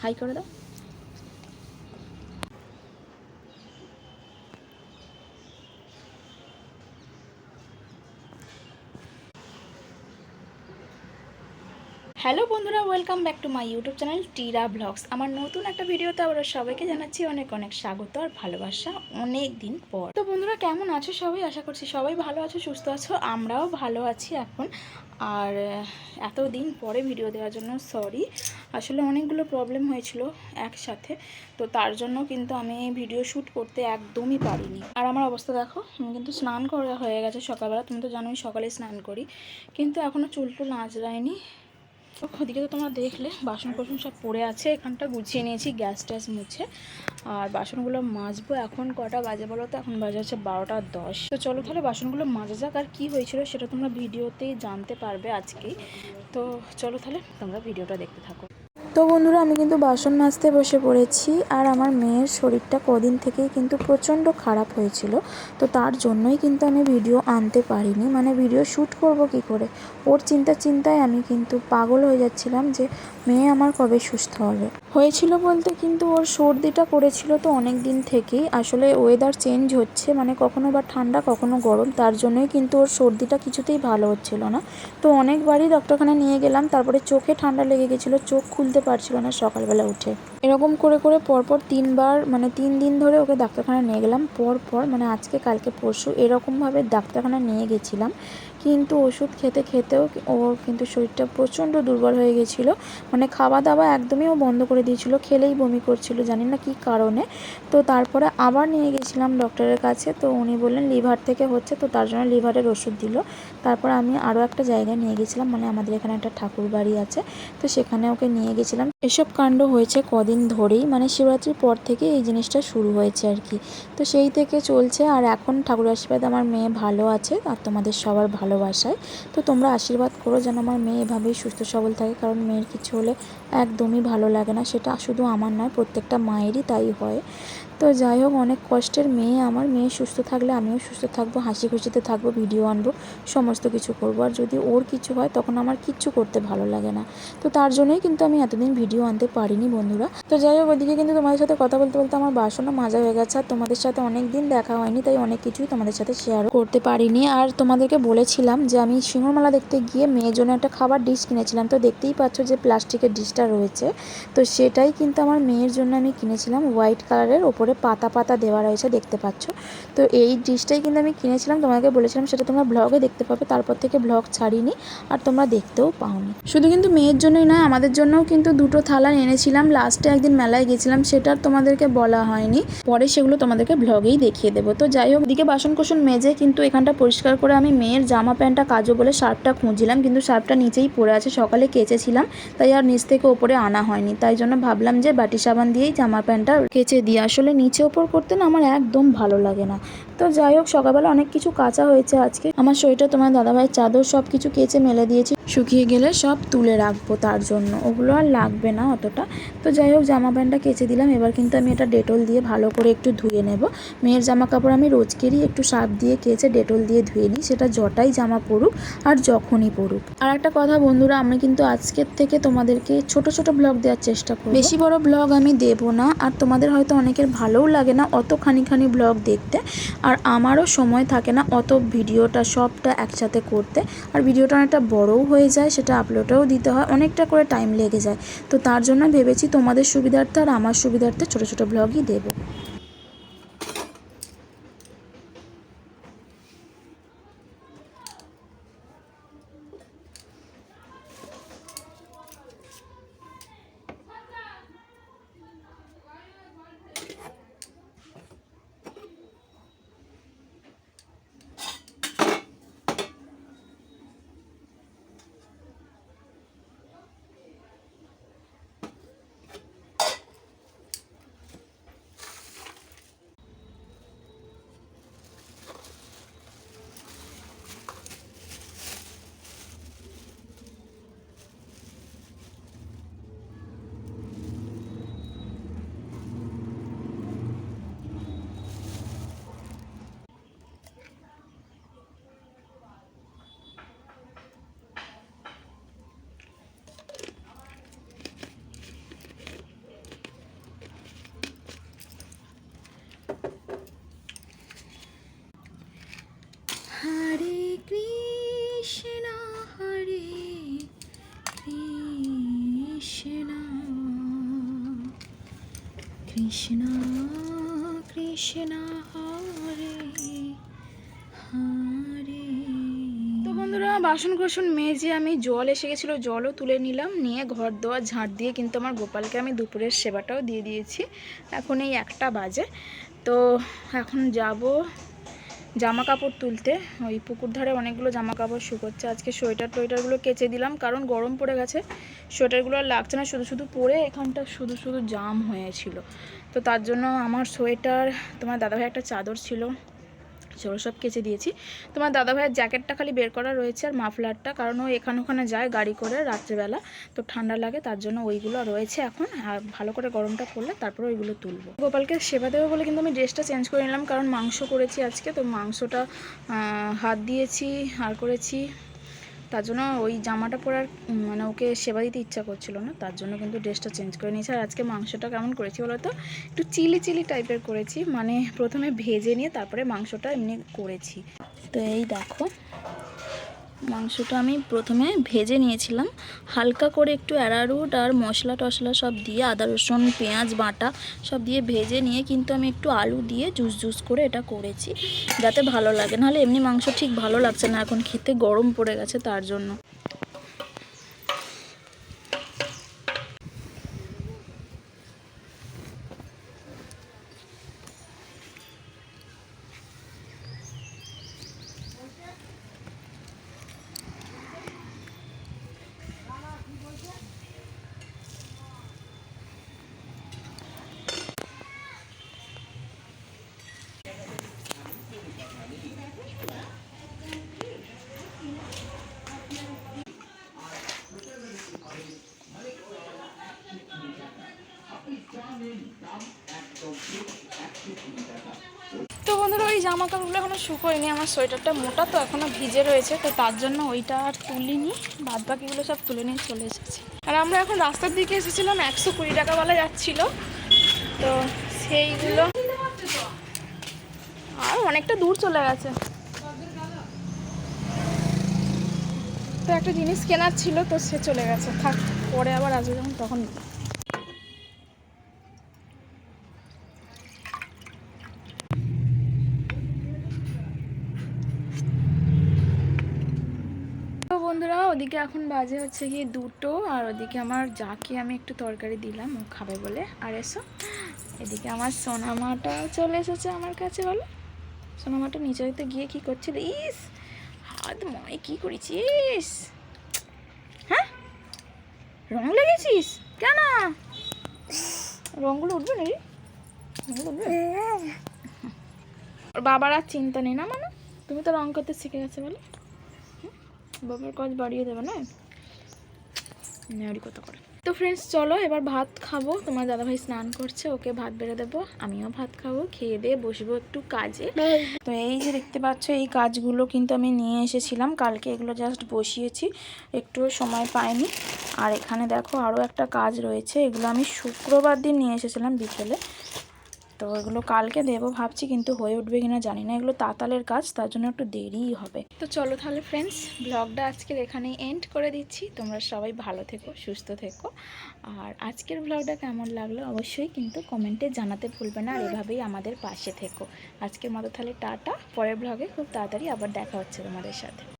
High করে দাও। Hello বন্ধুরা welcome back to my YouTube channel Tira vlogs আমার নতুন একটা ভিডিওতে আবার সবাইকে জানাচ্ছি অনেক অনেক স্বাগত আর ভালোবাসা অনেক দিন পর। তো বন্ধুরা, কেমন আছো সবাই? আশা করছি সবাই ভালো আছো, সুস্থ আছো, আমরাও ভালো আছি এখন। আর এত দিন পরে ভিডিও দেওয়ার জন্য সরি আসলে অনেকগুলো প্রবলেম হয়েছিল একসাথে, তো তার জন্য কিন্তু আমি ভিডিও শ্যুট করতে একদমই পারিনি। আর আমার অবস্থা দেখো, আমি কিন্তু স্নান করা হয়ে গেছে সকালবেলা, তুমি তো জানোই সকালে স্নান করি। কিন্তু এখনও চুল টুল আঁচড়ায়নি ওদিকে তো তোমরা দেখলে বাসন কোসন সব পড়ে আছে, এখানটা গুছিয়ে নিয়েছি, গ্যাস ট্যাস মুছে। আর বাসনগুলো মাজবো এখন কটা বাজে বলো তো? এখন বাজে হচ্ছে বারোটা দশ। তো চলো তাহলে বাসনগুলো মাজা যাক আর কী হয়েছিল সেটা তোমরা ভিডিওতেই জানতে পারবে আজকেই। তো চলো তাহলে তোমরা ভিডিওটা দেখতে থাকো। তো বন্ধুরা, আমি কিন্তু বাসন মাজতে বসে পড়েছি আর আমার মেয়ের শরীরটা কদিন থেকেই কিন্তু প্রচণ্ড খারাপ হয়েছিল। তো তার জন্যই কিন্তু আমি ভিডিও আনতে পারিনি। মানে ভিডিও শ্যুট করব কি করে? ওর চিন্তা চিন্তায় আমি কিন্তু পাগল হয়ে যাচ্ছিলাম যে মেয়ে আমার কবে সুস্থ হবে। হয়েছিল বলতে কিন্তু ওর সর্দিটা করেছিল তো অনেক দিন থেকেই। আসলে ওয়েদার চেঞ্জ হচ্ছে মানে কখনো বা ঠান্ডা, কখনো গরম, তার জন্যই কিন্তু ওর সর্দিটা কিছুতেই ভালো হচ্ছিল না। তো অনেকবারই ডক্টরখানে নিয়ে গেলাম, তারপরে চোখে ঠান্ডা লেগে গেছিল, চোখ খুলতে পারছিল না সকালবেলা উঠে। এরকম করে করে পরপর তিনবার মানে তিন দিন ধরে ওকে ডাক্তারখানা নিয়ে গেলাম পর পর মানে আজকে, কালকে, পরশু এরকমভাবে ডাক্তারখানা নিয়ে গেছিলাম। কিন্তু ওষুধ খেতে খেতেও ওর কিন্তু শরীরটা প্রচণ্ড দুর্বল হয়ে গেছিল। মানে খাওয়া দাওয়া একদমই ও বন্ধ করে দিয়েছিল, খেলেই বমি করছিল, জানি না কী কারণে। তো তারপরে আবার নিয়ে গেছিলাম ডক্টরের কাছে, তো উনি বললেন লিভার থেকে হচ্ছে, তো তার জন্য লিভারের ওষুধ দিল। তারপর আমি আরও একটা জায়গায় নিয়ে গেছিলাম মানে আমাদের এখানে একটা ঠাকুর বাড়ি আছে, তো সেখানে ওকে নিয়ে গেছিলাম। এসব কাণ্ড হয়েছে কদিন ধরেই। মানে শিবরাত্রির পর থেকে এই জিনিসটা শুরু হয়েছে আর কি। তো সেই থেকে চলছে আর এখন ঠাকুর আশীর্বাদ আমার মেয়ে ভালো আছে আর তোমাদের সবার ভালোবাসায়। তো তোমরা আশীর্বাদ করো যেন আমার মেয়ে এভাবেই সুস্থ সবল থাকে, কারণ মেয়ের কিছু হলে একদমই ভালো লাগে না। সেটা শুধু আমার নয়, প্রত্যেকটা মায়েরই তাই হয়। তো যাই হোক, অনেক কষ্টের মেয়ে আমার। মেয়ে সুস্থ থাকলে আমিও সুস্থ থাকব, হাসি খুশিতে থাকব, ভিডিও আনব, সমস্ত কিছু করব। আর যদি ওর কিছু হয়, তখন আমার কিচ্ছু করতে ভালো লাগে না। তো তার জন্যই কিন্তু আমি এতদিন ভিডিও আনতে পারিনি বন্ধুরা। তো যাই হোক, ওদিকে কিন্তু তোমাদের সাথে কথা বলতে বলতে আমার বাসনও মাজা হয়ে গেছে। আর তোমাদের সাথে অনেক দিন দেখা হয়নি, তাই অনেক কিছুই তোমাদের সাথে শেয়ার করতে পারিনি। আর তোমাদেরকে বলেছিলাম যে, আমি সিংহমালা দেখতে গিয়ে মেয়ের জন্য একটা খাবার ডিশ কিনেছিলাম। তো দেখতেই পাচ্ছ যে প্লাস্টিকের ডিশটা রয়েছে। তো সেটাই কিন্তু আমার মেয়ের জন্য আমি কিনেছিলাম। হোয়াইট কালারের ওপরে পাতা পাতা দেওয়া রয়েছে, দেখতে পাচ্ছ। তো এই ডিশটাই কিন্তু আমি কিনেছিলাম। তোমাকে বলেছিলাম সেটা তোমরা ব্লগে দেখতে পাবে। তারপর থেকে ব্লগ ছাড়িনি আর তোমরা দেখতেও পাওনি। শুধু কিন্তু মেয়ের জন্যই নয়, আমাদের জন্যও কিন্তু দুটো থালা এনেছিলাম লাস্টে একদিন মেলায় গেছিলাম, সেটা তোমাদেরকে বলা হয়নি। পরে সেগুলো তোমাদেরকে ব্লগেই দেখিয়ে দেবো। তো যাই হোক দিকে বাসন কোসন মেজে কিন্তু এখানটা পরিষ্কার করে আমি মেয়ের জামা প্যান্টটা কাজও বলে শার্টটা খুঁজছিলাম, কিন্তু শার্টটা নিচেই পড়ে আছে, সকালে কেচেছিলাম, তাই আর নিচ থেকে ওপরে আনা হয়নি। তাই জন্য ভাবলাম যে বাটি সাবান দিয়েই জামা প্যান্টটা কেচে দিই। আসলে নিচে ওপর করতে না আমার একদম ভালো লাগে না। তো যাই হোক, সকালবেলা অনেক কিছু কাঁচা হয়েছে আজকে। আমার শরীরটা তোমার দাদাভাইয়ের চাদর সব কিছু কেচে মেলে দিয়েছি। শুকিয়ে গেলে সব তুলে রাখব তার জন্য। ওগুলো আর লাগবে না অতটা। তো যাই হোক, জামা প্যান্টটা কেচে দিলাম। এবার কিন্তু আমি এটা ডেটল দিয়ে ভালো করে একটু ধুয়ে নেব। মেয়ের জামা কাপড় আমি রোজকেরই একটু সার্ফ দিয়ে কেচে ডেটল দিয়ে ধুয়ে নিই। সেটা জটাই জামা পড়ুক আর যখনই পড়ুক আর একটা কথা বন্ধুরা, আমি কিন্তু আজকের থেকে তোমাদেরকে ছোট ছোট ব্লগ দেওয়ার চেষ্টা করব। বেশি বড় ব্লগ আমি দেব না। আর তোমাদের হয়তো অনেকের ভালোও লাগে না অত খানি খানি ব্লগ দেখতে। আর আমারও সময় থাকে না অত ভিডিওটা, সবটা একসাথে করতে। আর ভিডিওটা অনেকটা বড়ও হয়ে যায়, সেটা আপলোডেও দিতে হয়। অনেকটা করে টাইম লেগে যায়। তো তার জন্য ভেবেছি তোমাদের সুবিধার্থে আর আমার সুবিধার্থে ছোটো ছোটো ব্লগই দেবো। হরে কৃষ্ণ হরে কৃষ্ণ। কৃষ্ণ কৃষ্ণ, হরে হরে। তো বন্ধুরা, বাসন কোসন মেজে আমি জল এসে গেছিল, জলও তুলে নিলাম, নিয়ে ঘর দেওয়া ঝাঁট দিয়ে কিন্তু আমার গোপালকে আমি দুপুরের সেবাটাও দিয়ে দিয়েছি। এখন এই একটা বাজে, তো এখন যাব জামা কাপড় তুলতে, ওই পুকুর ধারে অনেকগুলো জামা কাপড় শুকোচ্ছে। আজকে সোয়েটার টোয়েটারগুলো কেচে দিলাম, কারণ গরম পড়ে গেছে। সোয়েটারগুলো আর লাগছে না, শুধু শুধু পরে এখানটা শুধু শুধু জাম হয়েছিল। তো তার জন্য আমার সোয়েটার, তোমার দাদাভাই একটা চাদর ছিল সেগুলো সব কেচে দিয়েছি। তোমার দাদা ভাইয়ের জ্যাকেটটা খালি বের করা রয়েছে আর মাফলারটা, কারণ ও এখানে ওখানে যায় গাড়ি করে রাত্রেবেলা, তো ঠান্ডা লাগে, তার জন্য ওইগুলো রয়েছে এখন। আর ভালো করে গরমটা পড়লে তারপরে ওইগুলো তুলবো। গোপালকে সেবা দেবো বলে কিন্তু আমি ড্রেসটা চেঞ্জ করে নিলাম, কারণ মাংস করেছি আজকে, তো মাংসটা হাত দিয়েছি, আর করেছি তার জন্য ওই জামাটা পরার মানে ওকে সেবা দিতে ইচ্ছা করছিল না, তার জন্য কিন্তু ড্রেসটা চেঞ্জ করে নিয়েছি। আর আজকে মাংসটা কেমন করেছি তো একটু চিলি চিলি টাইপের করেছি মানে প্রথমে ভেজে নিয়ে তারপরে মাংসটা এমনি করেছি। তো এই দেখো মাংসটা আমি প্রথমে ভেজে নিয়েছিলাম। হালকা করে একটু অ্যারারুট আর মশলা টশলা সব দিয়ে আদা, রসুন, পেঁয়াজ, বাটা সব দিয়ে ভেজে নিয়ে কিন্তু আমি একটু আলু দিয়ে জুস জুস করে এটা করেছি। যাতে ভালো লাগে। নাহলে এমনি মাংস ঠিক ভালো লাগছে না। এখন খেতে গরম পড়ে গেছে তার জন্য। বন্ধুরা, ওই জামা কাপড়গুলো এখনও শুকোয়নি। আমার সোয়েটারটা মোটা তো এখনও ভিজে রয়েছে, তো তার জন্য ওইটা আর তুলিনি। বাদ বাকিগুলো সব তুলে নিয়ে চলে এসেছি। আর আমরা এখন রাস্তার দিকে এসেছিলাম, একশো কুড়ি টাকা টাকাওয়ালা যাচ্ছিল। তো সেইগুলো আর অনেকটা দূর চলে গেছে। তো একটা জিনিস কেনার ছিল, তো সে চলে গেছে। থাক, পরে আবার আসবে যখন তখন নিবো। তো বন্ধুরা ওদিকে এখন বাজে হচ্ছে গিয়ে দুটো আর ওদিকে আমার যাকে আমি একটু তরকারি দিলাম ও খাবে বলে। আর এসো এদিকে আমার সোনামাটা চলে এসেছে আমার কাছে বলো। সোনামাটা নিচে হইতে গিয়ে কি করছিল? ইস হাত ময় কি করেছিস? হ্যাঁ? রং লেগেছিস? কেন? রঙগুলো উঠবে না রে রঙগুলো উঠবে ওর বাবার আর চিন্তা নেই না মানে? তুমি তো রং করতে শিখে গেছো বলে। বাবার কাজ বাড়িয়ে দেবে, না? নেওয়ারি কত করে। তো ফ্রেন্ডস চলো এবার ভাত খাব। তোমার দাদাভাই স্নান করছে, ওকে ভাত বেড়ে দেবো। আমিও ভাত খাব, খেয়ে দিয়ে বসবো একটু কাজে। তো এই যে দেখতে পাচ্ছ, এই কাজগুলো কিন্তু আমি নিয়ে এসেছিলাম। কালকে এগুলো জাস্ট বসিয়েছি, একটুও সময় পাইনি। আর এখানে দেখো আরও একটা কাজ রয়েছে, এগুলো আমি শুক্রবার দিন নিয়ে এসেছিলাম বিকেলে। তো এগুলো কালকে দেবো ভাবছি, কিন্তু হয়ে উঠবে কিনা জানি না। এগুলো তাতালের কাজ, তার জন্য একটু দেরিই হবে। তো চলো তাহলে ফ্রেন্ডস ব্লগটা আজকের এখানেই এন্ড করে দিচ্ছি। তোমরা সবাই ভালো থেকো, সুস্থ থেকো। আর আজকের ব্লগটা কেমন লাগল অবশ্যই কিন্তু কমেন্টে জানাতে ভুলবে না, আর এভাবেই আমাদের পাশে থেকো। আজকের মতো তাহলে টাটা, পরের ব্লগে খুব তাড়াতাড়ি আবার দেখা হচ্ছে তোমাদের সাথে।